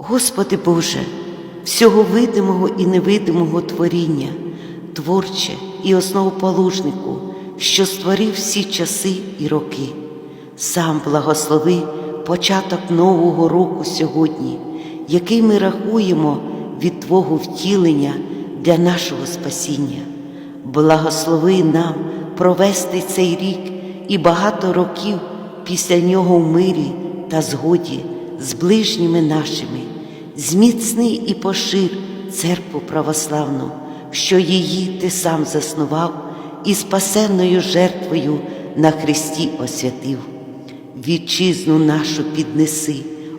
Господи Боже, всього видимого і невидимого творіння, творче і основоположнику, що створив всі часи і роки, сам благослови початок нового року сьогодні, який ми рахуємо від Твого втілення для нашого спасіння. Благослови нам провести цей рік і багато років після нього в мирі та згоді з ближніми нашими, зміцни і пошир церкву православну, що її ти сам заснував і спасенною жертвою на Христі освятив. Вітчизну нашу піднеси,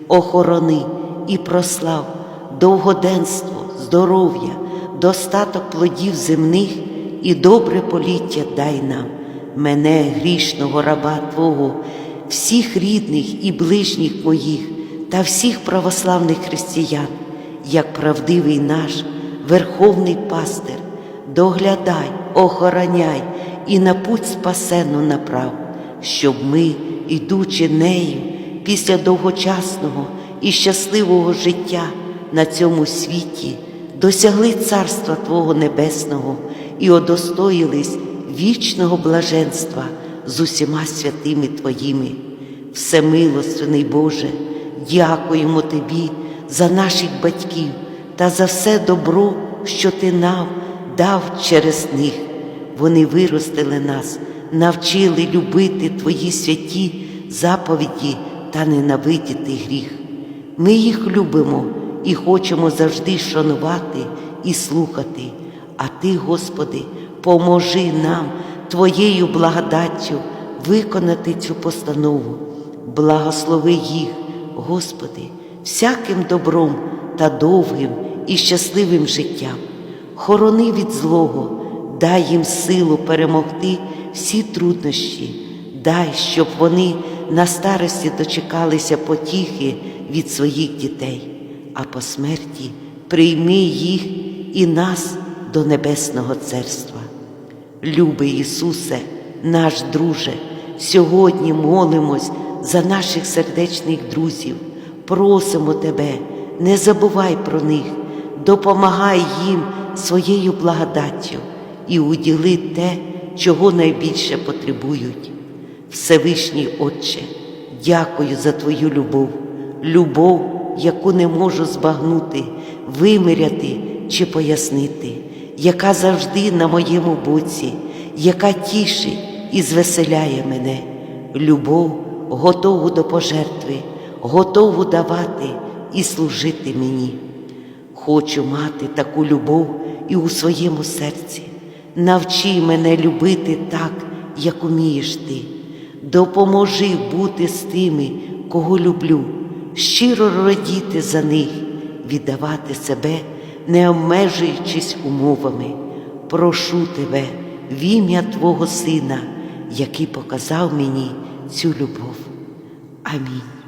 охорони і прослав, довгоденство, здоров'я, достаток плодів земних і добре поліття дай нам, мене, грішного раба Твого, всіх рідних і ближніх моїх та всіх православних християн, як правдивий наш Верховний пастир, доглядай, охороняй і на путь спасену направ, щоб ми, ідучи нею після довгочасного і щасливого життя на цьому світі, досягли Царства Твого Небесного і удостоїлись вічного блаженства з усіма святими Твоїми. Всемилостивний Боже, дякуємо Тобі за наших батьків та за все добро, що Ти нам дав через них. Вони виростили нас, навчили любити Твої святі заповіді та ненавидіти гріх. Ми їх любимо і хочемо завжди шанувати і слухати. А Ти, Господи, поможи нам Твоєю благодаттю виконати цю постанову. Благослови їх, Господи, всяким добром та довгим і щасливим життям. Хорони від злого, дай їм силу перемогти всі труднощі, дай, щоб вони на старості дочекалися потіхи від своїх дітей, а по смерті прийми їх і нас до Небесного Царства. Любий Ісусе, наш друже, сьогодні молимось за наших сердечних друзів, просимо Тебе, не забувай про них, допомагай їм своєю благодаттю і уділи те, чого найбільше потребують. Всевишній Отче, дякую за Твою любов, любов, яку не можу збагнути, виміряти чи пояснити, яка завжди на моєму боці, яка тішить і звеселяє мене, любов, готову до пожертви, готову давати і служити мені. Хочу мати таку любов і у своєму серці. Навчи мене любити так, як умієш ти. Допоможи бути з тими, кого люблю, щиро радіти за них, віддавати себе, не обмежуючись умовами. Прошу тебе в ім'я Твого Сина, який показав мені цю любов. Амінь.